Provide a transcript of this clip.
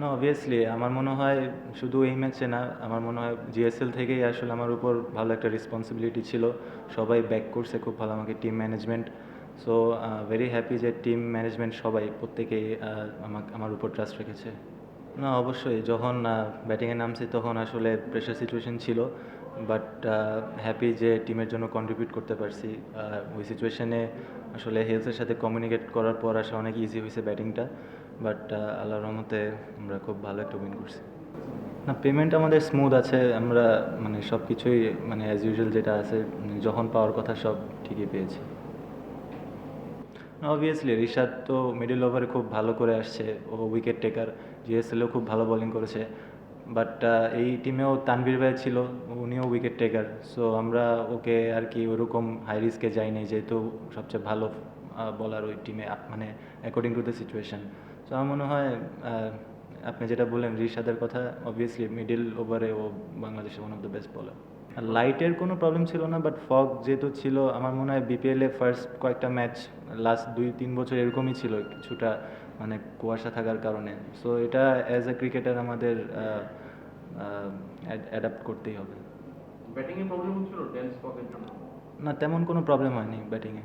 না অবভিয়াসলি আমার মনে হয় শুধু এই ম্যাচে না, আমার মনে হয় জিএসএল থেকেই আসলে আমার উপর ভালো একটা রেসপন্সিবিলিটি ছিল। সবাই ব্যাক করছে, খুব ভালো আমাকে team management so very happy যে টিম ম্যানেজমেন্ট সবাই প্রত্যেকেই আমাকে, আমার উপর ট্রাস্ট রেখেছে। না অবশ্যই, যখন ব্যাটিংয়ে নামছি তখন আসলে প্রেশার সিচুয়েশন ছিল বাট হ্যাপি যে টিমের জন্য কন্ট্রিবিউট করতে পারছি। ওই সিচুয়েশনে আসলে হেলথের সাথে কমিউনিকেট করার পর আসলে অনেক ইজি হয়েছে ব্যাটিংটা বাট আল্লাহর রহমতে আমরা খুব ভালো একটা উইন করছি। না পেমেন্ট আমাদের স্মুথ আছে, আমরা মানে সব কিছুই মানে অ্যাজ ইউজুয়াল যেটা আছে যখন পাওয়ার কথা সব ঠিকই পেয়েছি। অবভিয়াসলি রিশাদ তো মিডল ওভারে খুব ভালো করে আসছে, ও উইকেট টেকার জিএসএলেও খুব ভালো বোলিং করেছে। বাট এই টিমেও তানভীর ভাই ছিল, উনিও উইকেট টেকার সো আমরা ওকে আর কি ওরকম হাই রিস্কে যাইনি যেহেতু সবচেয়ে ভালো বলার ওই টিমে মানে according to the situation so আমার মনে হয় আপনি যেটা বললেন রিশাদের কথা অবভিয়াসলি মিডিল ওভারে ও বাংলাদেশের ওয়ান অফ দ্য বেস্ট বলার লাইটের কোনো প্রবলেম ছিল না বাট ফগ যেহেতু ছিল আমার মনে হয় বিপিএলে ফার্স্ট কয়েকটা ম্যাচ লাস্ট দুই তিন বছর এরকমই ছিল কিছুটা মানে কুয়াশা থাকার কারণে। সো এটা অ্যাজ এ ক্রিকেটার আমাদের অ্যাডাপ্ট করতেই হবে। ব্যাটিংয়ে প্রবলেম জন্য? না তেমন কোনো প্রবলেম হয়নি ব্যাটিংয়ে